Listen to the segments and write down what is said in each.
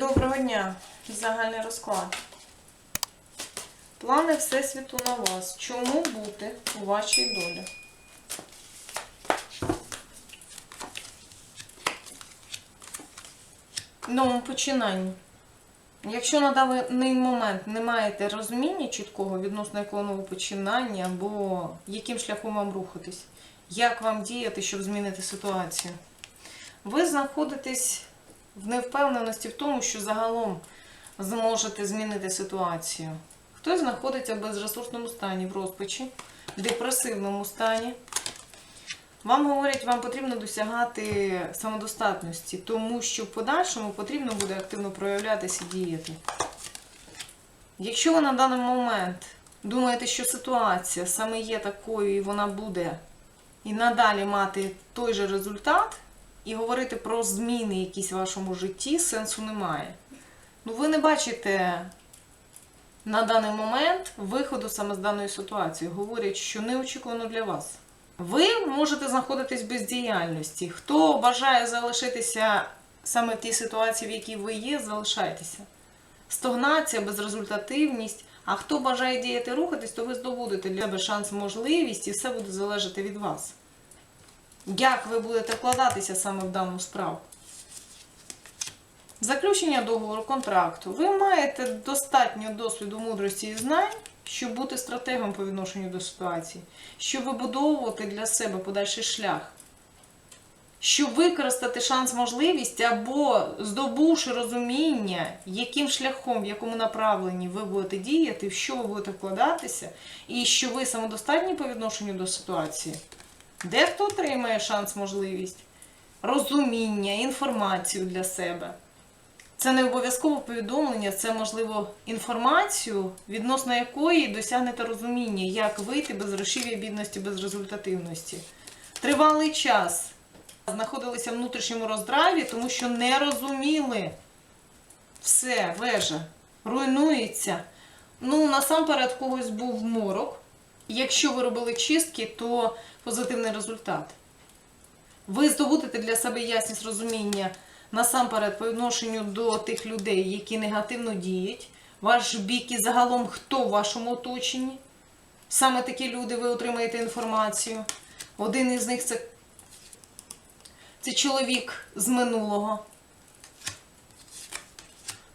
Доброго дня. Загальний розклад. Плани Всесвіту на вас. Чому бути у вашій долі? Новому починанні. Якщо на даний момент не маєте розуміння чіткого відносно якого нового починання, або яким шляхом вам рухатись, як вам діяти, щоб змінити ситуацію, ви знаходитесь в невпевненості в тому, що загалом зможете змінити ситуацію. Хтось знаходиться в безресурсному стані, в розпачі, в депресивному стані. Вам говорять, вам потрібно досягати самодостатності, тому що в подальшому потрібно буде активно проявлятися і діяти. Якщо ви на даний момент думаєте, що ситуація саме є такою, і вона буде і надалі мати той же результат, і говорити про зміни якісь в вашому житті сенсу немає. Ну, ви не бачите на даний момент виходу саме з даної ситуації. Говорять, що неочікувано для вас. Ви можете знаходитись в бездіяльності. Хто бажає залишитися саме в тій ситуації, в якій ви є, залишайтеся. Стогнація, безрезультативність. А хто бажає діяти рухатись, то ви здобудете для себе шанс, можливість, і все буде залежати від вас. Як ви будете вкладатися саме в дану справу? Заключення договору контракту. Ви маєте достатньо досвіду, мудрості і знань, щоб бути стратегом по відношенню до ситуації, щоб вибудовувати для себе подальший шлях, щоб використати шанс, можливість або здобувши розуміння, яким шляхом, в якому направленні ви будете діяти, в що ви будете вкладатися, і що ви самодостатні по відношенню до ситуації. Дехто отримає шанс, можливість, розуміння, інформацію для себе. Це не обов'язково повідомлення, це можливо інформацію, відносно якої досягнете розуміння, як вийти без грошів'я, бідності, без результативності. Тривалий час знаходилися в внутрішньому роздраві, тому що не розуміли все, вежа, руйнується. Ну, насамперед, когось був морок. Якщо ви робили чистки, то позитивний результат. Ви здобудете для себе ясність розуміння насамперед по відношенню до тих людей, які негативно діють, ваш бік і загалом хто в вашому оточенні. Саме такі люди ви отримаєте інформацію. Один із них це, це чоловік з минулого.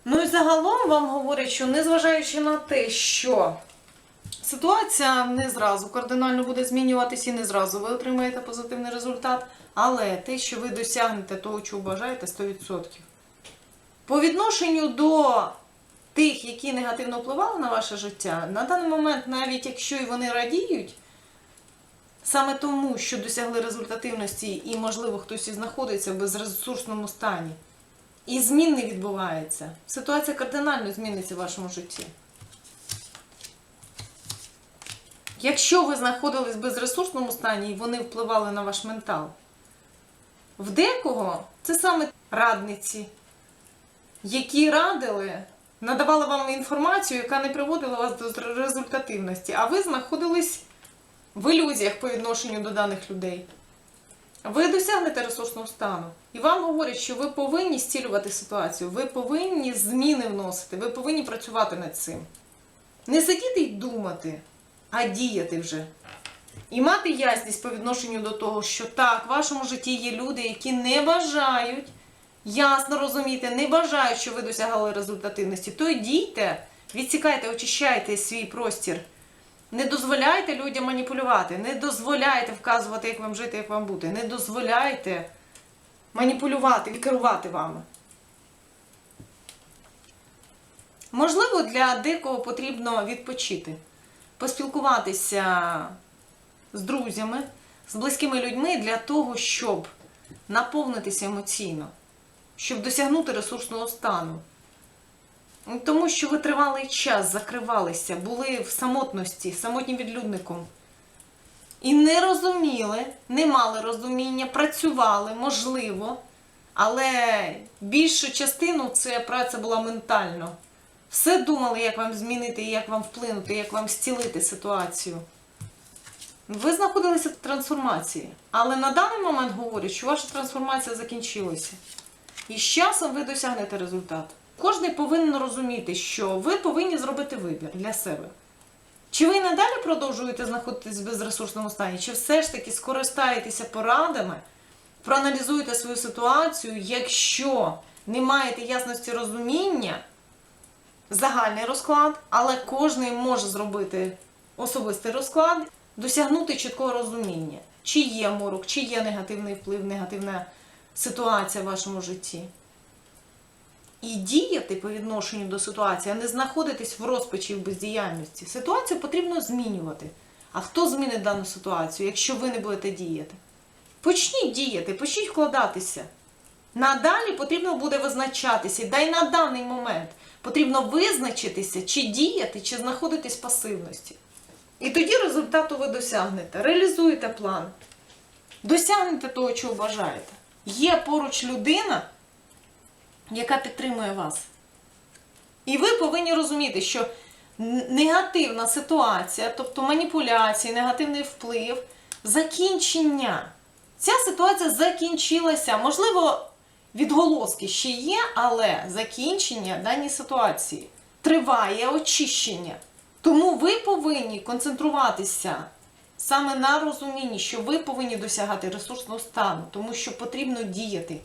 Ну і загалом вам говорять, що незважаючи на те, що ситуація не зразу кардинально буде змінюватися і не зразу ви отримаєте позитивний результат, але те, що ви досягнете того, чого бажаєте, 100%. По відношенню до тих, які негативно впливали на ваше життя, на даний момент, навіть якщо і вони радіють, саме тому, що досягли результативності і, можливо, хтось і знаходиться в безресурсному стані, і змін не відбувається, ситуація кардинально зміниться в вашому житті. Якщо ви знаходились в безресурсному стані і вони впливали на ваш ментал, в декого це саме радниці, які радили, надавали вам інформацію, яка не приводила вас до результативності, а ви знаходились в ілюзіях по відношенню до даних людей. Ви досягнете ресурсного стану. І вам говорять, що ви повинні зцілювати ситуацію, ви повинні зміни вносити, ви повинні працювати над цим. Не сидіти й думати, а діяти вже. І мати ясність по відношенню до того, що так, в вашому житті є люди, які не бажають, ясно розумієте, не бажають, що ви досягали результативності. То дійте, відсікайте, очищайте свій простір. Не дозволяйте людям маніпулювати, не дозволяйте вказувати, як вам жити, як вам бути. Не дозволяйте маніпулювати і керувати вами. Можливо, для декого потрібно відпочити, поспілкуватися з друзями, з близькими людьми для того, щоб наповнитися емоційно, щоб досягнути ресурсного стану. Тому що ви тривалий час закривалися, були в самотності, самотнім відлюдником. І не розуміли, не мали розуміння, працювали, можливо, але більшу частину це праця була ментально. Все думали, як вам змінити, як вам вплинути, як вам зцілити ситуацію. Ви знаходилися в трансформації, але на даний момент говорять, що ваша трансформація закінчилася. І з часом ви досягнете результат. Кожен повинен розуміти, що ви повинні зробити вибір для себе. Чи ви надалі продовжуєте знаходитись в безресурсному стані, чи все ж таки скористаєтеся порадами, проаналізуєте свою ситуацію, якщо не маєте ясності розуміння, загальний розклад, але кожен може зробити особистий розклад, досягнути чіткого розуміння, чи є морок, чи є негативний вплив, негативна ситуація в вашому житті. І діяти по відношенню до ситуації, а не знаходитись в розпачі в бездіяльності. Ситуацію потрібно змінювати. А хто змінить дану ситуацію, якщо ви не будете діяти? Почніть діяти, почніть вкладатися. Надалі потрібно буде визначатися, да й на даний момент потрібно визначитися, чи діяти, чи знаходитись в пасивності. І тоді результату ви досягнете. Реалізуєте план, досягнете того, чого бажаєте. Є поруч людина, яка підтримує вас. І ви повинні розуміти, що негативна ситуація, тобто маніпуляції, негативний вплив, закінчення. Ця ситуація закінчилася. Можливо, відголоски ще є, але закінчення даній ситуації триває очищення. Тому ви повинні концентруватися саме на розумінні, що ви повинні досягати ресурсного стану, тому що потрібно діяти.